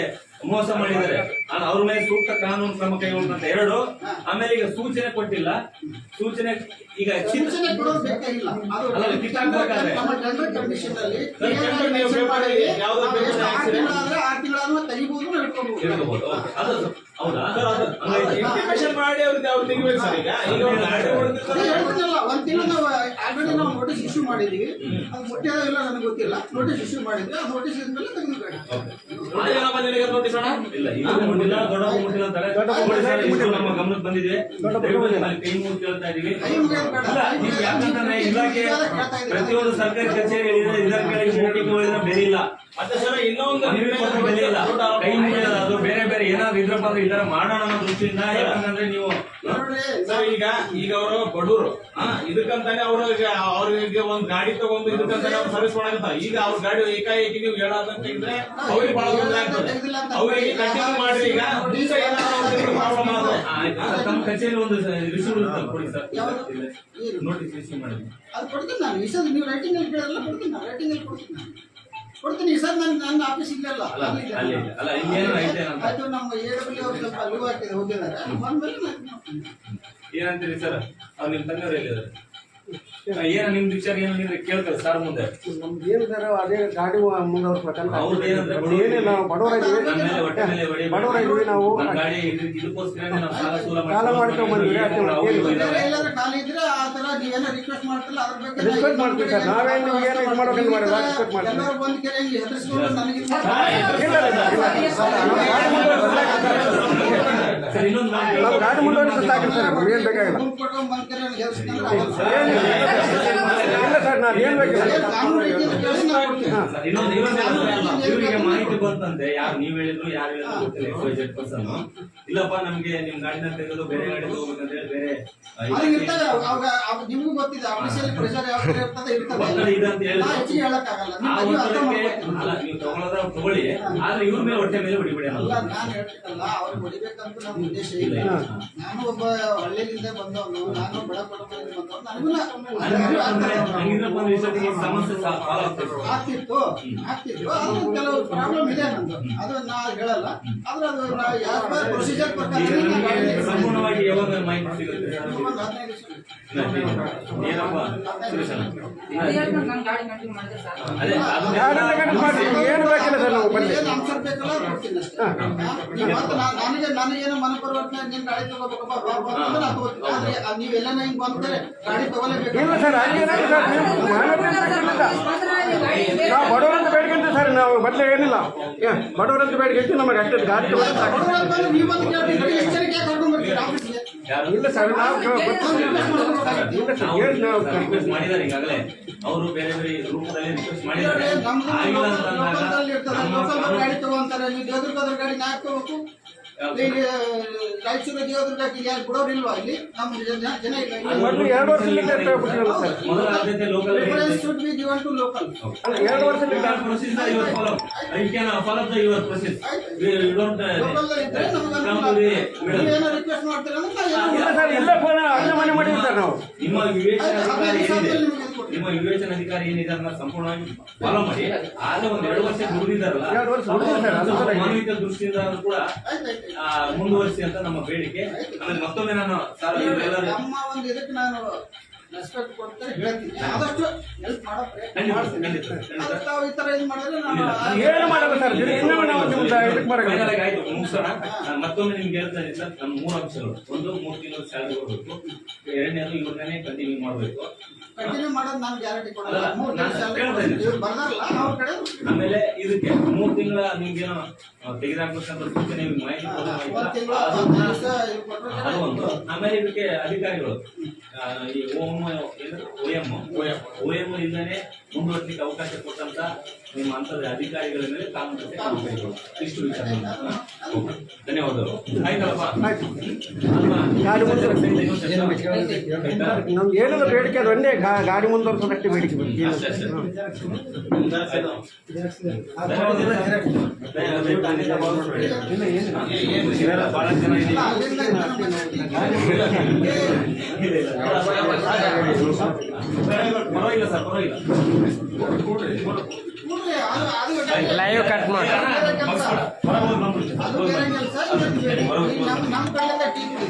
ಮೋಸ ಮಾಡಿದ್ದಾರೆ. ನಾನು ಅವ್ರ ಮೇಲೆ ಸೂಕ್ತ ಕಾನೂನು ಕ್ರಮ ಕೈಗೊಳ್ಳುವಂತ ಎರಡು ಆಮೇಲೆ ಈಗ ಸೂಚನೆ ಕೊಟ್ಟಿಲ್ಲ. ಸೂಚನೆ ಈಗ ಚಿಂತನೆ ಸೂಚನೆ ಅದು ಇಂಟಿಮೇಷನ್ ಮಾಡಿ ಅವ್ರಿಗೆ ಅವ್ರು ತೆಗಿಬೇಕು ಸರ್ ಈಗ. ಈಗ ಒಂದ್ ತಿಂಗಳು ನಾವು ಅದು ಮುಟ್ಟಿದ ಇಲ್ಲ ನನಗೆ ಗೊತ್ತಿಲ್ಲ. ನೋಟಿಸ್ ಇಶ್ಯೂ ಮಾಡಿದ್ವಿ. ಆ ನೋಟಿಸ್ ಇದ್ಮೇಲೆ ಇಲ್ಲ ಇದು ಮುಟ್ಟಿಲ್ಲ ದೊಡ್ಡ ಮುಟ್ಟಿಲ್ಲ ಅಂತಾರೆ. ನಮ್ಮ ಗಮನಕ್ಕೆ ಬಂದಿದೆ. ಕೈ ಮುಗಿದು ಕೇಳ್ತಾ ಇದೀವಿ ಇಲ್ಲ ಯಾಕಂತಂದ್ರೆ ಇಲಾಖೆ ಪ್ರತಿಯೊಂದು ಸರ್ಕಾರಿ ಕಚೇರಿ ಮೌಖಿಕ ಬೆಲೆ ಇಲ್ಲ. ಮತ್ತೆ ಸರ್ ಇನ್ನೊಂದು ಬೆಲೆ ಇಲ್ಲ. ಕೈ ಮುಗಿಯೋದು ಅದು ಬೇರೆ ಬೇರೆ ಏನಾದ್ರು ಇದ್ರಪ್ಪ ಅಂದ್ರೆ ಈ ತರ ಮಾಡೋಣ ಅನ್ನೋ ದೃಷ್ಟಿಯಿಂದ ಯಾಕಂದ್ರೆ ನೀವು ನೋಡ್ರಿ ಸರ್ ಈಗ ಈಗ ಅವರು ಬಡವರು ಇದಕ್ಕಂತಾನೆ ಅವರು ಅವ್ರಿಗೆ ಒಂದ್ ಗಾಡಿ ತಗೊಂಡು ಇದಕ್ಕಂತಾನೆ ಅವ್ರು ಸರ್ವಿಸ್ ಮಾಡಂತ. ಈಗ ಅವ್ರ ಗಾಡಿ ಏಕಾಏಕಿ ನೀವು ಹೇಳೋದಂತ ಇದ್ರೆ ಅವ್ರಿಗೆ ಬಹಳ ತೊಂದರೆ ಆಗ್ತದೆ. ಅವ್ರಿಗೆ ಕಂಟಿನ್ಯೂ ಮಾಡ್ರಿ ಈಗ ತಮ್ಮ ಕಚೇರಿ ಒಂದು ರಿಸೀವ್ ಕೊಡಿ ಸರ್. ನೋಡಿ ನೋಟಿಸ್ ರಿಸೀವ್ ಮಾಡಿ ಅದು ಕೊಡ್ತೀನಿ ನಾನು. ವಿಷಯ ನೀವು ರೈಟಿಂಗ್ ಅಲ್ಲಿ ಕೇಳಲ್ಲ ಕೊಡ್ತೀನಿ ನಾನು. ರೈಟಿಂಗ್ ಅಲ್ಲಿ ಕೊಡ್ತೀನಿ ನಾನು. ಕೊಡ್ತೀನಿ ಸರ್ ನನ್ ನನ್ನ ಆಫೀಸ್ ಇಲ್ಲಲ್ಲ ಐತೆ ನಮ್ಮ ಎ ಡಬ್ಲ್ಯೂ ಅವ್ರು ಸ್ವಲ್ಪ ಹಾಕಿದ್ರೆ ಹೋಗಿದ್ದಾರೆ ಬಂದ್ಮೇಲೆ ಏನಂತೀರಿ ಸರ್? ಅವ್ರು ನಿಮ್ ತಂಗ್ರೆ ಎಲ್ಲಿದ್ದಾರೆ? ಏನ ನಿಮ್ ವಿಚಾರ ಏನು ನೀವು ಕೇಳ್ತಾರೆ ಸರ್ ಮುಂದೆ? ನಮ್ಗೆ ಏನು ಸರ್ ಅದೇ ಗಾಡಿ ಅವ್ರದ್ದು ಏನಂದ್ರೆ ಏನೇ ನಾವು ಬಡವರಾಗಿದ್ದೀವಿ ನಮ್ಮ ಬಡವರಾಗಿದ್ದೀವಿ ನಾವು. ನಮ್ಮ ಗಾಡಿ ಇದಕ್ಕೋಸ್ಕರ ನಾವು ಸಾಲ ಸೂಲ ಸಾಲ ಮಾಡ್ಕೊಂಡ್ ಬಂದ್ವಿ. ಅವ್ರು ಖಾಲಿ ಇದ್ರೆ ಆ ನೀವೇನೋ ರಿಕ್ವೆಸ್ಟ್ ಮಾಡ್ತಿಲ್ಲ ಅದ್ರ ಬಗ್ಗೆ Request ಮಾಡ್ತೀವಿ ಸರ್. ನಾವೇನು ಏನು ಇದು ಮಾಡೋಕೆ ಮಾಡಿಲ್ಲ, ರಿಕ್ವೆಸ್ಟ್ ಮಾಡ್ತೀವಿ. ಎಲ್ಲರೂ ಬಂದ್ ಕೆರೆ ಹಿಂಗೆ ಹೆದರ್ಸ್ಕೊಂಡು ನನಗೆ ಇದು ಇಲ್ಲ ಸರ್, ಇಲ್ಲ. ನಾವು ಗಾಡಿ ನಮ್ಗೆ ಏನು ಬೇಕಾಗಿಲ್ಲ. ಇಲ್ಲ ಸರ್ ನಾನು ಏನು ಬೇಕಿಲ್ಲ ಇವರಿಗೆ ಮಾಹಿತಿ ಬಂತಂತೆ ಯಾರು ನೀವ್ ಹೇಳಿದ್ರು ಯಾರು ಹೇಳಿದ್ರು ಗೊತ್ತಿಲ್ಲ ಇಲ್ಲಪ್ಪ ನಮ್ಗೆ ನಿಮ್ ಗಾಡಿನ ತೆಗೆದು ಬೇರೆ ಗಾಡಿ ಹೇಳಿ ಬೇರೆ ಆ, ಅದು ಇದಕ್ಕೆ ಇರ್ತದೆ ಅವಾಗ ಅವಾಗ ನಿಮಗೂ ಗೊತ್ತಿದೆ ಆಫೀಸಲ್ಲಿ ಪ್ರೆಷರ್ ಯಾವ ತರ ಇರ್ತದೆ ಇರ್ತದೆ. ಒತ್ತಡ ಇದೆ ಅಂತ ಹೇಳಿ ನಾ ಹೆಚ್ಚಿಗೆ ಹೇಳಕ್ಕಾಗಲ್ಲ. ಆ ನೀವು ಅರ್ಥ ಒತ್ತಡಕ್ಕೆ ಮಾಡ್ಕೊಳ್ತೀನಿ. ಅಲ್ಲ ನೀವು ತಗೊಳ್ಳೋದ್ರ ತಗೊಳ್ಳಿ ಆದ್ರೆ ಇವ್ರ ಮೇಲೆ ಹೊಟ್ಟೆ ಮೇಲೆ ಹೊಡಿಬಿಡಿ ಅಲ್ಲ ನಾನು ಅವ್ರಿಗೆ ಹೊಡಿಬೇಕಂತ ಉದ್ದೇಶ ಇಲ್ಲ. ನಾನು ಒಬ್ಬ ಹಳ್ಳಿಯಿಂದ ಬಂದವನು. ನಾನು ಬಡ ಕುಟುಂಬದಿಂದ ಬಂದವನು. ನನಗೂ ಆಗ್ತಿತ್ತು. ಆಗ್ತಿತ್ತು ಅದು ಕೆಲವು ಪ್ರಾಬ್ಲಮ್ ಇದೆ ನಂದು. ಅದು ನಾ ಹೇಳಲ್ಲ. ಆದ್ರೆ ಅದು ನಾವು ಯಾವ ಪ್ರೊಸೀಜರ್ ಪ್ರಕಾರ ನನಗೇನೋ ಮನೆ ಇಲ್ಲ ಸರ್ ಹಂಗೇನಿಲ್ಲ ಸರ್ ನೀವು ನಾವು ಬಡವರಂತ ಬೇಡ್ಕೊಂತ ಸರ್ ನಾವು ಬದಲೇ ಏನಿಲ್ಲ ಬಡವರಂತ ಬೇಡ್ಕೊಂತ ನಮಗೆ ಅಷ್ಟೇ ಗಾಡಿ ನೀವು ಇಲ್ಲ ಸರ್ ನಾವು ಇಲ್ಲ ಸರ್ ನಾವು ಏನು ನಾವು ರಿಕ್ವೆಸ್ಟ್ ಮಾಡಿದ್ದಾರೆ ಈಗಾಗಲೇ ಅವರು ಬೇರೆ ಬೇರೆ ರೂಪದಲ್ಲಿ ರಿಕ್ವೆಸ್ಟ್ ಮಾಡಿದ್ದಾರೆ ಆಗಿಲ್ಲ ಅಂತ ಅಂದಾಗ ಗಾಡಿ ತಗೊಂತಾರೆ ನೀವು ದೇವದುರ್ಗದ ಗಾಡಿ ನಾಲ್ಕು ತಗೋಬೇಕು ಈಗ ರಾಯಚೂರು ದೇವದುರ್ಗಕ್ಕೆ ಇಲ್ಲಿ ಯಾರು ಬಿಡೋರು ಇಲ್ವಾ ಇಲ್ಲಿ? ನಮ್ಮ ಜನ ಜನ ಇಲ್ಲ. ಮೊದಲು ಎರಡು ವರ್ಷದಿಂದ ತಗೊಬಿಟ್ಟಿರಲ್ಲ ಸರ್. ಮೊದಲ ಆದ್ಯತೆ ಲೋಕಲ್ ಬಿ. ಅಲ್ಲ ಎರಡು your follow I can follow the your process we don't ನಮ್ಗೆ ಏನೋ ರಿಕ್ವೆಸ್ಟ್ ಮಾಡ್ತೀರ ಅಂದ್ರೆ ಇಲ್ಲ ಸರ್ ಎಲ್ಲ ಫೋನ್ ಅರ್ಜಿ ಮನೆ ಮಾಡಿದ್ವಿ ಸರ್ ನಾವು. ನಿಮ್ಮ ವಿವೇಚನ ನಿಮ್ಮ ವಿವೇಚನ ಅಧಿಕಾರಿ ಏನಿದೆ ಅದನ್ನ ಸಂಪೂರ್ಣವಾಗಿ ಫಾಲೋ ಮಾಡಿ. ಆದ್ರೆ ಒಂದ್ ಎರಡು ವರ್ಷ ದುಡಿದಿದ್ದಾರಲ್ಲ ಎರಡು ವರ್ಷ ದುಡ್ದಿದೆ ಸರ್, ಅದು ಸರಿ. ಮಾನವಿಕ ದೃಷ್ಟಿಯಿಂದ ಕೂಡ ಮುಂದುವರಿಸಿ ಅಂತ ನಮ್ಮ ಬೇಡಿಕೆ. ಆಮೇಲೆ ಮತ್ತೊಮ್ಮೆ ನಾನು ಸರ್ ಇವರೆಲ್ಲರೂ ನಮ್ಮ ಒಂದು ಇದಕ್ಕೆ ನಾನು ರೆಸ್ಪೆಕ್ಟ್ ಕೊಡ್ತಾರೆ ಹೇಳ್ತೀನಿ. ಆದಷ್ಟು ಹೆಲ್ಪ್ ಮಾಡೋ ಪ್ರಯತ್ನ ಮಾಡ್ತೀನಿ. ಖಂಡಿತ, ಖಂಡಿತ. ಆದ್ರೆ ತಾವು ಈ ತರ ಏನು ಮಾಡಿದ್ರೆ ನಾನು. ಏನು ಮಾಡಲ್ಲ ಸರ್? ಇನ್ನೂ ನಾವು ನಿಮ್ದು ಇದಕ್ಕೆ ಫೈನಲ್ ಬರೋಲ್ಲ ಆಯ್ತು. ಮುಗಿಸೋಣ. ನಾನು ಮತ್ತೊಮ್ಮೆ ನಿಮ್ಗೆ ಹೇಳ್ತಾ ಇದ್ದೀನಿ ಸರ್. ನಮ್ಮ ಮೂರು ಅಂಶಗಳು ಒಂದು ಮೂರು ತಿಂಗಳು ಸ್ಯಾಲರಿ ಕೊಡಬೇಕು. ಎರಡನೇದು ಇವ್ರನ್ನೇ ಕಂಟಿನ್ಯೂ ಮಾಡಬೇಕು. ಕಂಟಿನ್ಯೂ ಮಾಡೋದು ನಾನು ಗ್ಯಾರಂಟಿ ಕೊಡಲ್ಲ. ಮೂರು ನಾನು ದಿವಸ ಹೇಳ್ತಾ ಇದ್ದೀನಿ. ಇವ್ರು ಬರ್ದಾರಲ್ಲ ಅವ್ರ ಕಡೆ. ಆಮೇಲೆ ಇದಕ್ಕೆ ಮೂರು ತಿಂಗಳ ನಿಮ್ಗೇನೋ ತೆಗೆದಾಕ್ಬೇಕಂತ ಸೂಚನೆ ನಿಮ್ಗೆ ಮಾಹಿತಿ? ಒಂದು. ಆಮೇಲೆ ಇದಕ್ಕೆ ಅಧಿಕಾರಿಗಳು ಈ ಈ ಓಮ್ ಓಎಂ ಓಎಂ ಇಂದಾನೆ ಮುಂದುವರಿಸಲಿಕ್ಕೆ ಅವಕಾಶ ಕೊಟ್ಟಂತ ನಿಮ್ಮ ಅಧಿಕಾರಿಗಳ ಮೇಲೆ ಕಾನೂನು ಕ್ರಮ ಕೈಗೊಳ್ಳಿ. ಇಷ್ಟು ವಿಚಾರ. ಧನ್ಯವಾದಗಳು. ಆಯ್ತಲ್ಲಪ್ಪ? ನಮ್ಗೆ ಏನಿಲ್ಲ ಬೇಡಿಕೆ ಅದು ಒಂದೇ ಗಾ- ಗಾಡಿ ಮುಂದುವರ್ಸೋದಷ್ಟೇ ಬೇಡಿಕೆ ಬಹಳ. ಪರವಾಗಿಲ್ಲ ಸರ್ ಪರವಾಗಿಲ್ಲ. ಲೈವ್ ಕಟ್ ಮಾಡಿ ಬೇರೆ ಕೆಲಸ.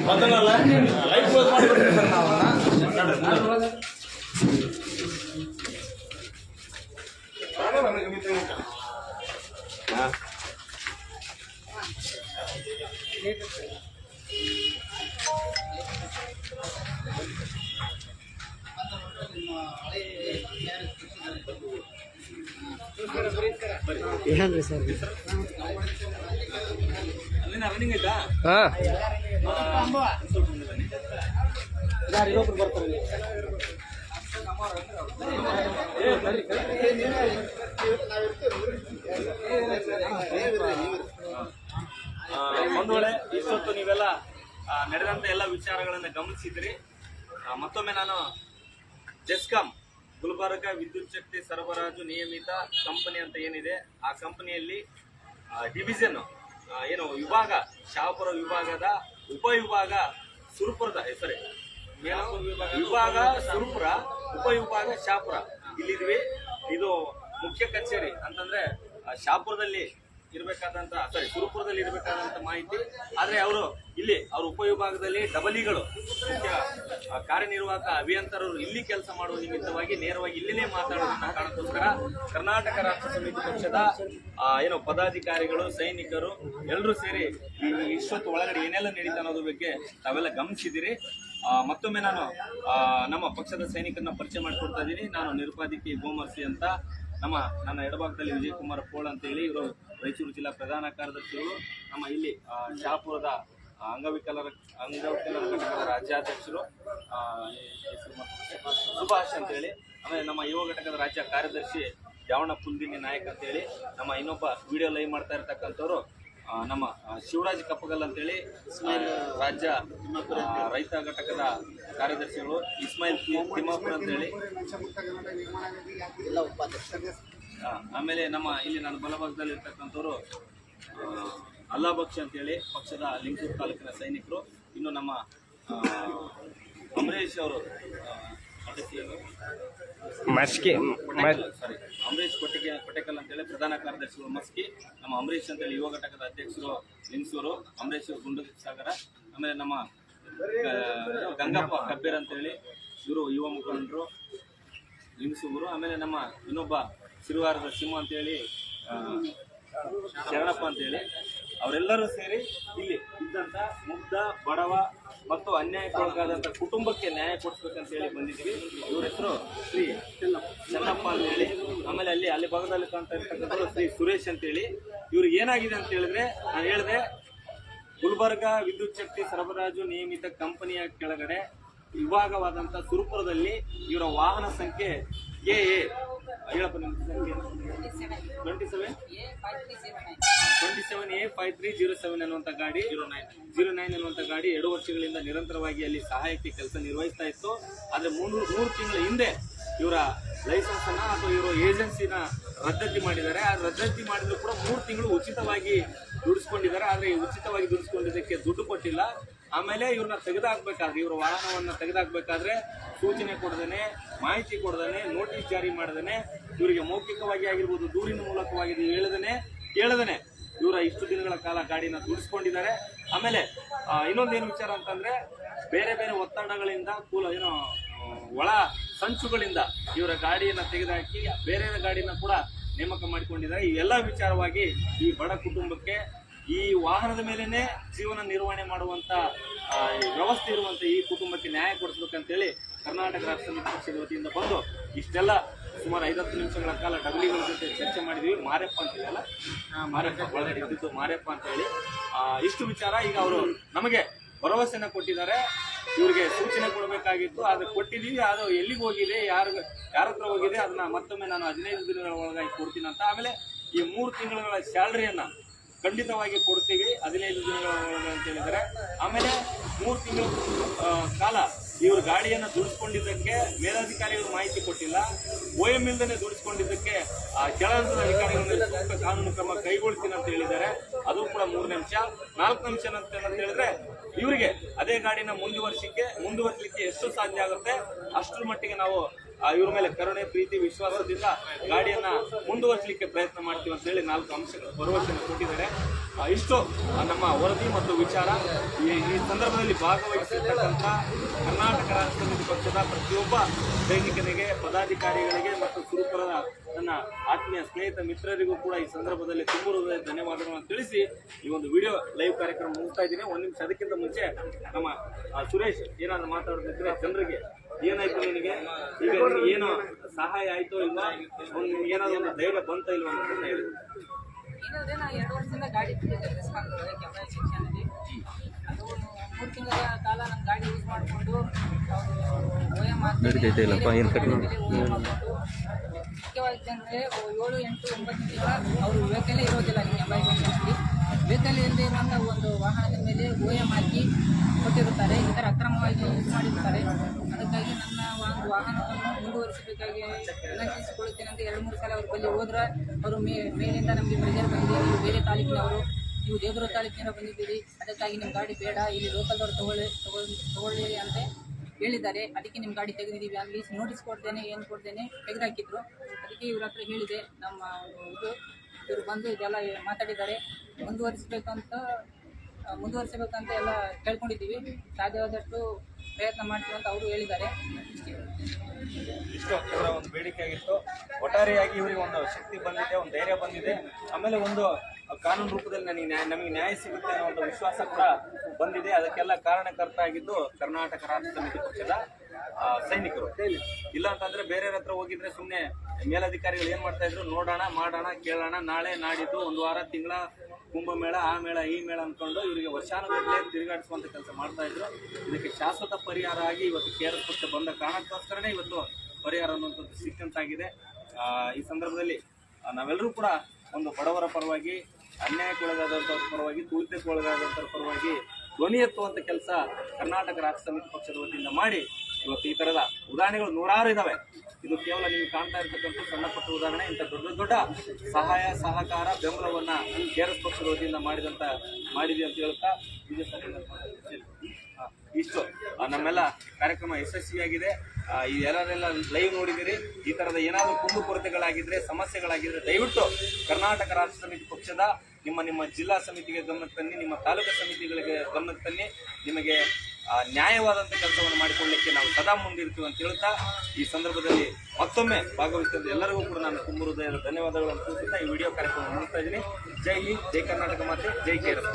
ಹೇಳ್ರಿ ಸರ್. ಹಾ. ಒಂದು ವೇಳೆ ಇಷ್ಟೊತ್ತು ನೀವೆಲ್ಲ ಆ, ನಡೆದಂತ ಎಲ್ಲ ವಿಚಾರಗಳನ್ನ ಗಮನಿಸಿದ್ರಿ. ಮತ್ತೊಮ್ಮೆ ನಾನು ಜೆಸ್ಕಾಂ ಗುಲ್ಬರ್ಗ ವಿದ್ಯುತ್ ಶಕ್ತಿ ಸರಬರಾಜು ನಿಯಮಿತ ಕಂಪನಿ ಅಂತ ಏನಿದೆ, ಆ ಕಂಪನಿಯಲ್ಲಿ ಡಿವಿಷನ್ ಏನು ವಿಭಾಗ, ಶಾಪುರ ವಿಭಾಗದ ಉಪವಿಭಾಗ ಸುರಪುರದ ಹೆಸರೇ ವಿಭಾಗ ಸುರಪುರ ಉಪವಿಭಾಗ ಶಾಪುರ. ಇಲ್ಲಿದ್ವಿ. ಇದು ಮುಖ್ಯ ಕಚೇರಿ. ಅಂತಂದ್ರೆ ಶಾಪುರದಲ್ಲಿ ಇರಬೇಕಾದಂತ ಸಾರಿ ಸುರಪುರದಲ್ಲಿ ಇರಬೇಕಾದಂತ ಮಾಹಿತಿ. ಆದ್ರೆ ಅವರು ಇಲ್ಲಿ, ಅವ್ರ ಉಪವಿಭಾಗದಲ್ಲಿ ಡಬಲಿಗಳು, ಮುಖ್ಯ ಕಾರ್ಯನಿರ್ವಾಹಕ ಅಭಿಯಂತರರು ಇಲ್ಲಿ ಕೆಲಸ ಮಾಡುವ ನಿಮಿತ್ತವಾಗಿ ನೇರವಾಗಿ ಇಲ್ಲಿನೇ ಮಾತಾಡೋದನ್ನ ಕಾರಣಕ್ಕೋಸ್ಕರ ಕರ್ನಾಟಕ ರಾಷ್ಟ್ರ ಸಮಿತಿ ಪಕ್ಷದ ಏನು ಪದಾಧಿಕಾರಿಗಳು, ಸೈನಿಕರು ಎಲ್ಲರೂ ಸೇರಿ ಇಷ್ಟೊತ್ತು ಒಳಗಡೆ ಏನೆಲ್ಲ ನಡೀತಾ ಅನ್ನೋದ್ರ ಬಗ್ಗೆ ತಾವೆಲ್ಲ ಗಮನಿಸಿದಿರಿ. ಮತ್ತೊಮ್ಮೆ ನಾನು ನಮ್ಮ ಪಕ್ಷದ ಸೈನಿಕರನ್ನ ಪರಿಚಯ ಮಾಡಿಕೊಡ್ತಾ ಇದ್ದೀನಿ. ನಾನು ನಿರುಪಾದಿಕಿ ಗೋಮರ್ಸಿ ಅಂತ. ನಮ್ಮ, ನನ್ನ ಎಡಭಾಗದಲ್ಲಿ ವಿಜಯ್ ಕುಮಾರ್ ಪೋಳ್ ಅಂತ ಹೇಳಿ ಇವರು ರಾಯಚೂರು ಜಿಲ್ಲಾ ಪ್ರಧಾನ ಕಾರ್ಯದರ್ಶಿಗಳು ನಮ್ಮ ಇಲ್ಲಿ ಶಾಪುರದ ಅಂಗವಿಕಲರ ಅಂಗವಿಕಲರ ಘಟಕದ ರಾಜ್ಯಾಧ್ಯಕ್ಷರು ಸುಭಾಷ್ ಅಂತ ಹೇಳಿ ಆಮೇಲೆ ನಮ್ಮ ಯುವ ಘಟಕದ ರಾಜ್ಯ ಕಾರ್ಯದರ್ಶಿ ಯಾವಣ ಪುಲ್ದಿನಿ ನಾಯಕ್ ಅಂತ ಹೇಳಿ ನಮ್ಮ ಇನ್ನೊಬ್ಬ ವಿಡಿಯೋ ಲೈವ್ ಮಾಡ್ತಾ ಇರ್ತಕ್ಕಂಥವ್ರು ನಮ್ಮ ಶಿವರಾಜ್ ಕಪ್ಪಗಲ್ ಅಂತೇಳಿ ಇಸ್ಮಾಯಿಲ್ ರಾಜ್ಯ ರೈತ ಘಟಕದ ಕಾರ್ಯದರ್ಶಿಗಳು ಇಸ್ಮಾಯಿಲ್ ತಿಮ್ಮಾಪುರ ಅಂತೇಳಿ. ಆಮೇಲೆ ನಮ್ಮ ಇಲ್ಲಿ ನನ್ನ ಬಲಭಾಗದಲ್ಲಿ ಇರ್ತಕ್ಕಂಥವ್ರು ಅಲ್ಲಾಭಕ್ಷ ಅಲ್ಲಾ ಬಕ್ಷ ಅಂತೇಳಿ ಪಕ್ಷದ ಲಿಂಗೂರು ತಾಲೂಕಿನ ಸೈನಿಕರು ಇನ್ನು ನಮ್ಮ ಅಂಬರೀಷ್ ಅಮರೇಶ್ ಅವರು? ಮಸ್ಕಿ ಅಂಬರೀಶ್ ಕೊಟ್ಟಿಗೆ, ಕೊಟೇಕಲ್ ಅಂತೇಳಿ ಪ್ರಧಾನ ಕಾರ್ಯದರ್ಶಿಗಳು ಮಸ್ಕಿ, ನಮ್ಮ ಅಮರೇಶ್ ಅಂತೇಳಿ ಯುವ ಘಟಕದ ಅಧ್ಯಕ್ಷರು ನಿಂಸೂರು ಅಂಬರೀಶ್ ಗುಂಡು ಸಾಗರ, ಆಮೇಲೆ ನಮ್ಮ ಗಂಗಪ್ಪ ಕಬ್ಬೇರ್ ಅಂತೇಳಿ ಇವರು ಯುವ ಮುಖಂಡರು ನಿಂಸೂರು ಆಮೇಲೆ ನಮ್ಮ ಇನ್ನೊಬ್ಬ ಸಿರುವಾರದ ಸಿಂಹ ಅಂತೇಳಿ ಶರಣಪ್ಪ ಅಂತೇಳಿ ಅವರೆಲ್ಲರೂ ಸೇರಿ ಇಲ್ಲಿ ಇದ್ದಂತ ಮುಗ್ಧ, ಬಡವ ಮತ್ತು ಅನ್ಯಾಯಕ್ಕೊಳಗಾದಂತ ಕುಟುಂಬಕ್ಕೆ ನ್ಯಾಯ ಕೊಡಿಸ್ಬೇಕಂತ ಹೇಳಿ ಬಂದಿದ್ವಿ ಇವ್ರ ಹೆಸರು ಶ್ರೀ ಚೆನ್ನಪ್ಪ ಅಂತ ಹೇಳಿ. ಆಮೇಲೆ ಅಲ್ಲಿ ಅಲ್ಲಿ ಭಾಗದಲ್ಲಿ ಕಾಣ್ತಾ ಶ್ರೀ ಸುರೇಶ್ ಅಂತೇಳಿ ಇವ್ರು ಏನಾಗಿದೆ ಅಂತ ಹೇಳಿದ್ರೆ, ನಾನು ಹೇಳಿದೆ, ಗುಲ್ಬರ್ಗ ವಿದ್ಯುತ್ ಶಕ್ತಿ ಸರಬರಾಜು ನಿಯಮಿತ ಕಂಪನಿಯ ಕೆಳಗಡೆ ವಿಭಾಗವಾದಂಥ ಸುರಪುರದಲ್ಲಿ ಇವರ ವಾಹನ ಸಂಖ್ಯೆ ಕೆ ಎ ಹೇಳಪ್ಪ twenty seven twenty seven A ಗಾಡಿ ಜೀರೋ ನೈನ್ ಜೀರೋ ಗಾಡಿ ಎರಡು ವರ್ಷಗಳಿಂದ ನಿರಂತರವಾಗಿ ಅಲ್ಲಿ ಸಹಾಯಕ್ಕೆ ಕೆಲಸ ನಿರ್ವಹಿಸ್ತಾ ಇತ್ತು. ಆದರೆ ಮೂರು ಮೂರು ತಿಂಗಳ ಹಿಂದೆ ಇವರ ಲೈಸೆನ್ಸ್ ಅನ್ನ ಅಥವಾ ಇವರ ಏಜೆನ್ಸಿನ ರದ್ದತಿ ಮಾಡಿದ್ದಾರೆ. ಆ ರದ್ದತಿ ಮಾಡಿದ್ರು ಕೂಡ ಮೂರು ತಿಂಗಳು ಉಚಿತವಾಗಿ ದುಡಿಸ್ಕೊಂಡಿದ್ದಾರೆ. ಆದರೆ ಉಚಿತವಾಗಿ ದುಡಿಸ್ಕೊಂಡಿದ್ದಕ್ಕೆ ದುಡ್ಡು ಕೊಟ್ಟಿಲ್ಲ. ಆಮೇಲೆ ಇವ್ರನ್ನ ತೆಗೆದಾಕ್ಬೇಕಾದ್ರೆ, ಇವ್ರ ವಾಹನವನ್ನ ತೆಗೆದಾಕ್ಬೇಕಾದ್ರೆ ಸೂಚನೆ ಕೊಡ್ದೇನೆ, ಮಾಹಿತಿ ಕೊಡ್ದೇನೆ ನೋಟಿಸ್ ಜಾರಿ ಮಾಡ್ದೇನೆ, ಇವರಿಗೆ ಮೌಖಿಕವಾಗಿ ಆಗಿರ್ಬೋದು, ದೂರಿನ ಮೂಲಕವಾಗಿ ಹೇಳದೇನೆ, ಕೇಳದೇನೆ. ಇವರ ಇಷ್ಟು ದಿನಗಳ ಕಾಲ ಗಾಡಿನ ದುಡಿಸ್ಕೊಂಡಿದ್ದಾರೆ. ಆಮೇಲೆ ಇನ್ನೊಂದೇನು ವಿಚಾರ ಅಂತಂದ್ರೆ, ಬೇರೆ ಬೇರೆ ಒತ್ತಡಗಳಿಂದ, ಕೂಲ, ಏನೋ ಒಳ ಸಂಚುಗಳಿಂದ ಇವರ ಗಾಡಿಯನ್ನು ತೆಗೆದುಹಾಕಿ ಬೇರೆ ಗಾಡಿನ ಕೂಡ ನೇಮಕ ಮಾಡಿಕೊಂಡಿದ್ದಾರೆ. ಈ ಎಲ್ಲ ವಿಚಾರವಾಗಿ ಈ ಬಡ ಕುಟುಂಬಕ್ಕೆ ಈ ವಾಹನದ ಮೇಲೇನೆ ಜೀವನ ನಿರ್ವಹಣೆ ಮಾಡುವಂತ ವ್ಯವಸ್ಥೆ ಇರುವಂತ ಈ ಕುಟುಂಬಕ್ಕೆ ನ್ಯಾಯ ಕೊಡಿಸ್ಬೇಕಂತೇಳಿ ಕರ್ನಾಟಕ ರಾಜ್ಯ ಪಕ್ಷದ ವತಿಯಿಂದ ಬಂದು ಇಷ್ಟೆಲ್ಲ ಸುಮಾರು ಐವತ್ತು ನಿಮಿಷಗಳ ಕಾಲ ಡಬ್ಲಿಗಳ ಜೊತೆ ಚರ್ಚೆ ಮಾಡಿದೀವಿ. ಮಾರಪ್ಪ ಅಂತ ಹೇಳಲ್ಲ ಮಾರೆಪ್ಪ ಒಳಗಡೆ ಇದ್ದಿದ್ದು ಮಾರೆಪ್ಪ ಅಂತ ಹೇಳಿ. ಇಷ್ಟು ವಿಚಾರ ಈಗ ಅವರು ನಮಗೆ ಭರವಸೆನ ಕೊಟ್ಟಿದ್ದಾರೆ. ಇವ್ರಿಗೆ ಸೂಚನೆ ಕೊಡಬೇಕಾಗಿತ್ತು. ಅದು ಕೊಟ್ಟಿದ್ದೀವಿ ಅದು ಎಲ್ಲಿಗೆ ಹೋಗಿದೆ, ಯಾರು, ಯಾರ ಹತ್ರ ಹೋಗಿದೆ, ಅದನ್ನ ಮತ್ತೊಮ್ಮೆ ನಾನು ಹದಿನೈದು ದಿನಗಳ ಒಳಗಾಗಿ ಕೊಡ್ತೀನಿ ಅಂತ. ಆಮೇಲೆ ಈ ಮೂರು ತಿಂಗಳ ಸ್ಯಾಲ್ರಿಯನ್ನ ಖಂಡಿತವಾಗಿ ಕೊಡ್ತೀವಿ. ಹದಿನೈದು ಒಳಗೆ ಅಂತ ಹೇಳಿದರೆ ಆಮೇಲೆ ಮೂರು ತಿಂಗಳ ಕಾಲ ಇವರು ಗಾಡಿಯನ್ನು ದುಡಿಸ್ಕೊಂಡಿದ್ದಕ್ಕೆ ಮೇಲಾಧಿಕಾರಿಗಳು ಮಾಹಿತಿ ಕೊಟ್ಟಿಲ್ಲ. ಓ ಎಂ ಇಲ್ದೇ ದುಡಿಸ್ಕೊಂಡಿದ್ದಕ್ಕೆ, ಆ, ಕೆಳಹಂತದ ಅಧಿಕಾರಿಗಳ ಸೂಕ್ತ ಕಾನೂನು ಕ್ರಮ ಕೈಗೊಳ್ತೀನಿ ಅಂತ ಹೇಳಿದ್ದಾರೆ. ಅದು ಕೂಡ ಮೂರು ನಿಮಿಷ ನಾಲ್ಕು ನಿಮಿಷ ಅಂತ ಹೇಳಿದ್ರೆ, ಇವರಿಗೆ ಅದೇ ಗಾಡಿನ ಮುಂದುವರಿಸಿಕ್ಕೆ ಮುಂದುವರಿಸಲಿಕ್ಕೆ ಎಷ್ಟು ಸಾಧ್ಯ ಆಗುತ್ತೆ, ಅಷ್ಟರ ಮಟ್ಟಿಗೆ ನಾವು ಇವ್ರ ಮೇಲೆ ಕರುಣೆ, ಪ್ರೀತಿ, ವಿಶ್ವಾಸದಿಂದ ಗಾಡಿಯನ್ನ ಮುಂದುವರಿಸಲಿಕ್ಕೆ ಪ್ರಯತ್ನ ಮಾಡ್ತೀವಿ ಅಂತ ಹೇಳಿ ನಾಲ್ಕು ಅಂಶಗಳ ಭರವಸೆಯನ್ನು ಕೊಟ್ಟಿದ್ದಾರೆ. ಇಷ್ಟು ನಮ್ಮ ವರದಿ ಮತ್ತು ವಿಚಾರ. ಈ ಸಂದರ್ಭದಲ್ಲಿ ಭಾಗವಹಿಸಿರ್ತಕ್ಕಂಥ ಕರ್ನಾಟಕ ರಾಜ್ಯ ಪಕ್ಷದ ಪ್ರತಿಯೊಬ್ಬ ಸೈನಿಕನಿಗೆ, ಪದಾಧಿಕಾರಿಗಳಿಗೆ ಮತ್ತು ಸುರಪುರದ ನನ್ನ ಆತ್ಮೀಯ ಸ್ನೇಹಿತ ಮಿತ್ರರಿಗೂ ಕೂಡ ಈ ಸಂದರ್ಭದಲ್ಲಿ ತುಂಬ ಹೃದಯ ಧನ್ಯವಾದಗಳನ್ನು ತಿಳಿಸಿ ಈ ಒಂದು ವಿಡಿಯೋ ಲೈವ್ ಕಾರ್ಯಕ್ರಮ ಮುಗಿಸ್ತಾ ಇದ್ದೀನಿ. ಒಂದು ನಿಮಿಷ ಅದಕ್ಕಿಂತ ಮುಂಚೆ ನಮ್ಮ ಸುರೇಶ್ ಏನಾದರೂ ಮಾತಾಡೋದಿದ್ರೆ ಜನರಿಗೆ ಏನಾಯ್ತು ನಿನಗೆ? ಈಗ ಏನು ಸಹಾಯ ಆಯ್ತೋ ಇಲ್ಲ ಒಂದು ಏನಾದರೂ ಒಂದು ಧೈರ್ಯ ಬಂತ ಇಲ್ವಾ ಅಂತ ಹೇಳಿ. ಎರಡು ವರ್ಷದಿಂದ ಗಾಡಿ ಮೂರು ತಿಂಗಳ ಕಾಲ ನನ್ನ ಗಾಡಿ ಯೂಸ್ ಮಾಡಿಕೊಂಡು ಮುಖ್ಯವಾಗಿ ಅಂದರೆ ಏಳು ಎಂಟು ಒಂಬತ್ತು ತಿಂಗಳ ಅವರು ವೆಹಿಕಲ್ಲೇ ಇರೋದಿಲ್ಲ ಕೆಂಬಾಯಿ ಸೆಕ್ಷನಲ್ಲಿ ವೆಹಿಕಲ್ ಇಲ್ಲದೆ ಇರುವಂಥ ಒಂದು ವಾಹನದ ಮೇಲೆ ಓ ಎಂ ಹಾಕಿ ಕೊಟ್ಟಿರುತ್ತಾರೆ ಈ ಥರ ಅಕ್ರಮವಾಗಿ ಯೂಸ್ ಮಾಡಿರ್ತಾರೆ. ಅದಕ್ಕಾಗಿ ನನ್ನ ಒಂದು ವಾಹನವನ್ನು ಮುಂದುವರಿಸಬೇಕಾಗಿ ವಿನಂತಿಸಿಕೊಳ್ಳುತ್ತೇನೆ ಅಂತ ಎರಡು ಮೂರು ಸಲ ಅವ್ರ ಬಳಿ ಹೋದ್ರೆ ಅವರು ಮೇಲಿಂದ ನಮಗೆ ಪ್ರೆಜರ್ ಬಂದಿದೆ ಬೇರೆ ತಾಲೂಕಿನವರು ನೀವು ದೇವದುರ್ಗ ತಾಲೂಕಿನ ಬಂದಿದ್ದೀರಿ, ಅದಕ್ಕಾಗಿ ನಿಮ್ಮ ಗಾಡಿ ಬೇಡ, ಇಲ್ಲಿ ಲೋಕಲ್ದವ್ರು ತಗೊಳ್ಳಿ ತಗೊಳ್ಳಿ ತಗೊಳ್ಳಿ ಅಂತ ಹೇಳಿದ್ದಾರೆ. ಅದಕ್ಕೆ ನಿಮ್ಮ ಗಾಡಿ ತೆಗೆದಿದ್ದೀವಿ. ಅಲ್ಲಿ ನೋಟಿಸ್ ಕೊಡ್ತೇನೆ, ಏನು ಕೊಡ್ತೇನೆ ತೆಗೆದುಹಾಕಿದ್ರು ಅದಕ್ಕೆ ಇವ್ರ ಹತ್ರ ಹೇಳಿದೆ, ನಮ್ಮ ಇದು, ಇವರು ಬಂದು ಇದೆಲ್ಲ ಮಾತಾಡಿದ್ದಾರೆ. ಮುಂದುವರಿಸಬೇಕಂತ ಮುಂದುವರಿಸಬೇಕಂತ ಎಲ್ಲ ಕೇಳ್ಕೊಂಡಿದ್ದೀವಿ. ಸಾಧ್ಯವಾದಷ್ಟು ಪ್ರಯತ್ನ ಮಾಡ್ತೀವಿ ಅಂತ ಅವರು ಹೇಳಿದ್ದಾರೆ. ಇಷ್ಟೇ ಒಂದು ಬೇಡಿಕೆ ಆಗಿತ್ತು. ಒಟ್ಟಾರೆಯಾಗಿ ಇವರಿಗೆ ಒಂದು ಶಕ್ತಿ ಬಂದಿದೆ, ಒಂದು ಧೈರ್ಯ ಬಂದಿದೆ. ಆಮೇಲೆ ಒಂದು ಕಾನೂನು ರೂಪದಲ್ಲಿ ನನಗೆ ನ್ಯಾಯ, ನಮಗೆ ನ್ಯಾಯ ಸಿಗುತ್ತೆ ಅನ್ನೋ ಒಂದು ವಿಶ್ವಾಸ ಕೂಡ ಬಂದಿದೆ. ಅದಕ್ಕೆಲ್ಲ ಕಾರಣಕರ್ತ ಆಗಿದ್ದು ಕರ್ನಾಟಕ ರಾಷ್ಟ್ರ ಸಮಿತಿ ಪಕ್ಷದ ಸೈನಿಕರು. ಇಲ್ಲ ಅಂತಂದ್ರೆ ಬೇರೆಯವ್ರ ಹತ್ರ ಹೋಗಿದ್ರೆ ಸುಮ್ಮನೆ ಮೇಲಧಿಕಾರಿಗಳು ಏನ್ ಮಾಡ್ತಾ ಇದ್ರು? ನೋಡೋಣ, ಮಾಡೋಣ, ಕೇಳೋಣ, ನಾಳೆ ನಾಡಿದ್ದು ಒಂದು ವಾರ, ತಿಂಗಳ ಕುಂಭಮೇಳ, ಆ ಮೇಳ, ಈ ಮೇಳ ಅನ್ಕೊಂಡು ಇವರಿಗೆ ವರ್ಷಾನುಗಟ್ಟಲೆ ತಿರುಗಾಡಿಸುವಂತ ಕೆಲಸ ಮಾಡ್ತಾ ಇದ್ರು. ಇದಕ್ಕೆ ಶಾಶ್ವತ ಪರಿಹಾರ ಆಗಿ ಇವತ್ತು ಕೇರಳ ಪಕ್ಷ ಬಂದ ಕಾರಣಕ್ಕೋಸ್ಕರನೇ ಇವತ್ತು ಪರಿಹಾರ ಅನ್ನುವಂಥದ್ದು ಸಿಕ್ಕಂತಾಗಿದೆ ಈ ಸಂದರ್ಭದಲ್ಲಿ ನಾವೆಲ್ಲರೂ ಕೂಡ ಒಂದು ಬಡವರ ಪರವಾಗಿ ಅನ್ಯಾಯಕ್ಕೊಳಗಾದಂಥವ್ರ ಪರವಾಗಿ ತುಳಿತಕ್ಕೊಳಗಾದಂಥವ್ರ ಪರವಾಗಿ ಧ್ವನಿ ಎತ್ತುವಂಥ ಕೆಲಸ ಕರ್ನಾಟಕ ರಾಜ್ಯ ಸಮಿತಿ ಪಕ್ಷದ ವತಿಯಿಂದ ಮಾಡಿ ಇವತ್ತು ಈ ಥರದ ಉದಾಹರಣೆಗಳು ನೂರಾರು ಇದ್ದಾವೆ ಇದು ಕೇವಲ ನೀವು ಕಾಣ್ತಾ ಇರ್ತಕ್ಕಂಥ ಸಣ್ಣ ಪುಟ್ಟ ಉದಾಹರಣೆ, ಇಂಥ ದೊಡ್ಡ ದೊಡ್ಡ ಸಹಾಯ, ಸಹಕಾರ, ಬೆಂಬಲವನ್ನು ಕೇರಸ್ ಪಕ್ಷದ ವತಿಯಿಂದ ಮಾಡಿದಂತ ಮಾಡಿದೆ ಅಂತ ಹೇಳ್ತಾ ಇಷ್ಟು. ನಮ್ಮೆಲ್ಲ ಕಾರ್ಯಕ್ರಮ ಯಶಸ್ವಿಯಾಗಿದೆ. ಈ ಎಲ್ಲರೆಲ್ಲ ಲೈವ್ ನೋಡಿದಿರಿ. ಈ ತರದ ಏನಾದರೂ ಕುಂದುಕೊರತೆಗಳಾಗಿದ್ರೆ, ಸಮಸ್ಯೆಗಳಾಗಿದ್ರೆ ದಯವಿಟ್ಟು ಕರ್ನಾಟಕ ರಾಜ್ಯ ಸಮಿತಿ ಪಕ್ಷದ ನಿಮ್ಮ ನಿಮ್ಮ ಜಿಲ್ಲಾ ಸಮಿತಿಗೆ ಗಮನಕ್ಕೆ ತನ್ನಿ, ನಿಮ್ಮ ತಾಲೂಕು ಸಮಿತಿಗಳಿಗೆ ಗಮನಕ್ಕೆ ತನ್ನಿ, ನಿಮಗೆ ನ್ಯಾಯವಾದಂಥ ಕೆಲಸವನ್ನು ಮಾಡಿಕೊಳ್ಳಲಿಕ್ಕೆ ನಾವು ಸದಾ ಮುಂದಿರ್ತೀವಿ ಅಂತ ಹೇಳ್ತಾ, ಈ ಸಂದರ್ಭದಲ್ಲಿ ಮತ್ತೊಮ್ಮೆ ಭಾಗವಹಿಸಿದ ಎಲ್ಲರಿಗೂ ಕೂಡ ನಾನು ತುಂಬ ಹೃದಯದ ಧನ್ಯವಾದಗಳನ್ನು ಸೂಚಿಸ್ತಾ ಈ ವಿಡಿಯೋ ಕಾರ್ಯಕ್ರಮ ಮುಗಿಸ್ತಾ ಇದ್ದೀನಿ. ಜೈ ಹಿಂದ್, ಜೈ ಕರ್ನಾಟಕ ಮಾತೆ, ಜೈ ಕೇರಳ